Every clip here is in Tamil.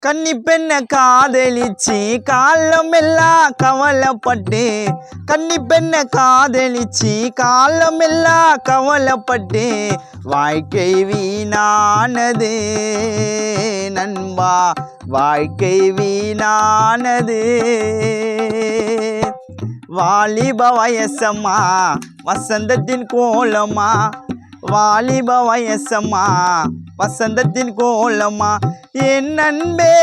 கன்னி பெண்ண காதலிச்சு காலம் எல்லாம் கவலைப்பட்டு கன்னி பெண்ண காதலிச்சு காலம் எல்லாம் கவலைப்பட்டு வாழ்க்கை வீணானது நண்பா வாழ்க்கை வீணானது. வாலிப வயசம்மா வசந்தத்தின் கோலமா வாலிப வயசம்மா வசந்தத்தின் கோலமா என் நண்பே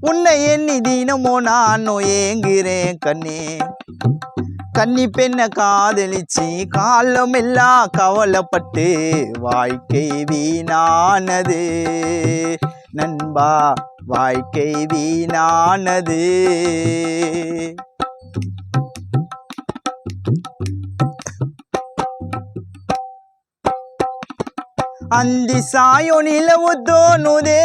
உன்னை எண்ணி தினமோ நான் ஏங்குறேன் கண்ணே. கன்னி பெண்ணை காதலிச்சு காலம் எல்லாம் கவலைப்பட்டு வாழ்க்கை வீணானது. நண்பா வாழ்க்கை வீணானது. அந்தி சாயோ நிலவு தோணுதே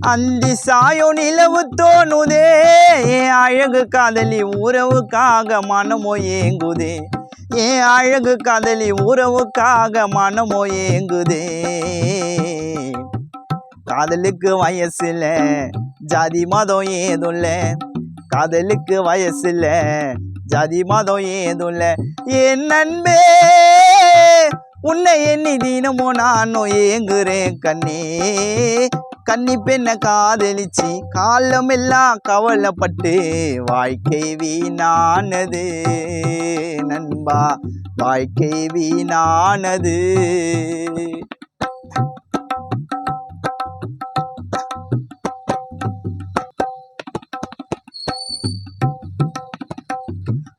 அந்தி சாயோ நிலவு தோணுதே என் அழகு காதலி உறவுக்காக மனமோ ஏங்குதே. என் அழகு காதலி உறவுக்காக மனமோ ஏங்குதே. காதலுக்கு வயசில் ஜாதி மதம் ஏதும் இல்லை. காதலுக்கு வயசுல ஜாதி மதம் ஏதும் இல்லை. என் நண்பே உன்னை எண்ணி தினமோ நான் ஏங்குறேன் கண்ணே. கன்னி பெண்ணை காதலிச்சு காலம் எல்லாம் கவலைப்பட்டு வாழ்க்கை வீணானது. நண்பா வாழ்க்கை வீணானது.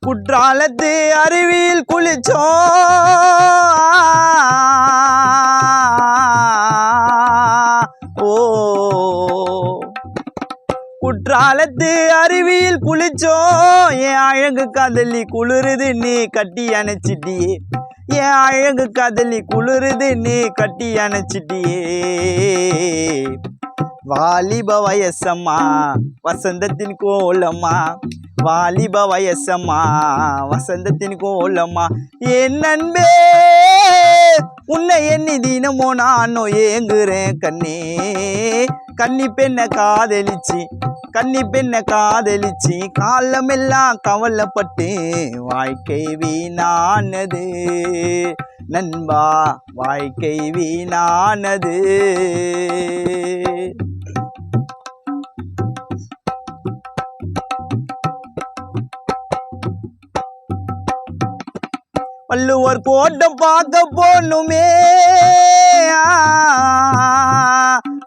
குற்றாலத்து அருவியில் குளிச்சோம் ஓ. குற்றாலத்து அருவியில் குளிச்சோம் என் அழகு காதலி குளிருது நீ கட்டி அணைச்சிட்டியே. என் அழகு காதலி குளிருது நீ கட்டி அணைச்சிட்டியே. வாலிப வயசம்மா வசந்தத்தின் கோலம்மா. வாலிப வயசம்மா வசந்தத்தின் கோலம்மா. என் நண்பே உன்னை எண்ணி தினமோ நானோ ஏங்குறேன் கண்ணே. கன்னி பெண்ணை காதலிச்சு கன்னி பெண்ணை காதலிச்சு காலமெல்லாம் கவலைப்பட்டு வாழ்க்கை வீணானது. நண்பா வாழ்க்கை வீணானது. வள்ளுவர் கோட்டம் பார்க்க போனுமே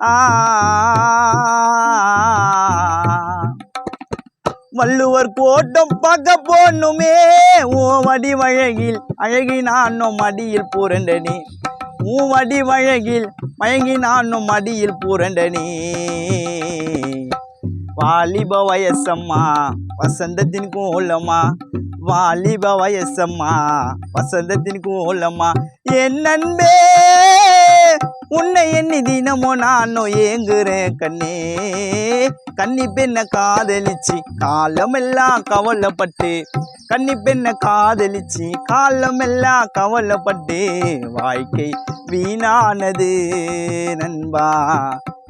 ஆ, வள்ளுவர் கோட்டம் பார்க்க போனுமே ஓ வடிவழகில் அழகி நானும் மடியில் பூரண்டனி ஊ வடிவழகில் மயங்கி நானும் மடியில் பூரண்டனி வாலிப வயசம்மா வசந்தத்தின் கோலமா வாலிப வயசம்மா வசந்தத்தின் கோலமா என் நண்பே உன்னை எண்ணி தினமோ நானும் ஏங்குறேன் கண்ணே. கன்னி பெண்ணை காதலிச்சு காலமெல்லாம் கவலைப்பட்டு கன்னி பெண்ணை காதலிச்சு காலமெல்லாம் கவலைப்பட்டு வாழ்க்கை வீணானது நண்பா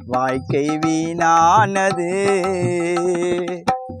வாழ்க்கை வீணானது.